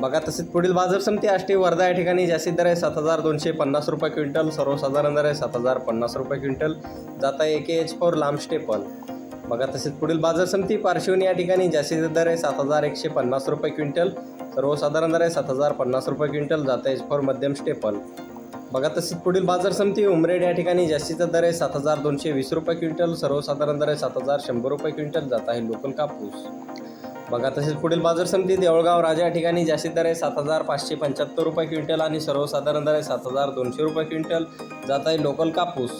बघा तसेच पुढील बाजार समिती आष्टी वर्धा या ठिकाणी जास्तीत दर आहे सात हजार दोनशे पन्नास रुपये क्विंटल सर्वसाधारण दर आहे सात हजार पन्नास रुपये क्विंटल. जात आहे ए एच फोर लांब स्टेपल बघा तसेच पुढील बाजार समिती पार्श्वनी या ठिकाणी जास्तीत दर आहे सात हजार एकशे पन्नास रुपये क्विंटल. सर्वसाधारण दर आहे सात हजार पन्नास रुपये क्विंटल जात आहे एच फोर मध्यम स्टेपल बघा तसेच पुढील बाजार समिती उमरेड या ठिकाणी जास्तीचा दर आहे सात हजार दोनशे वीस रुपये क्विंटल सर्वसाधारण दर आहे सात हजार शंभर रुपये क्विंटल जात आहे लोकल कापूस. बघा तसेच पुढील बाजार समिती देवळगाव राजा या ठिकाणी जास्तीत दर आहे सात हजार पाचशे पंच्याहत्तर रुपये क्विंटल आणि सर्वसाधारण दर आहे सात हजार दोनशे रुपये क्विंटल. जात आहे लोकल कापूस.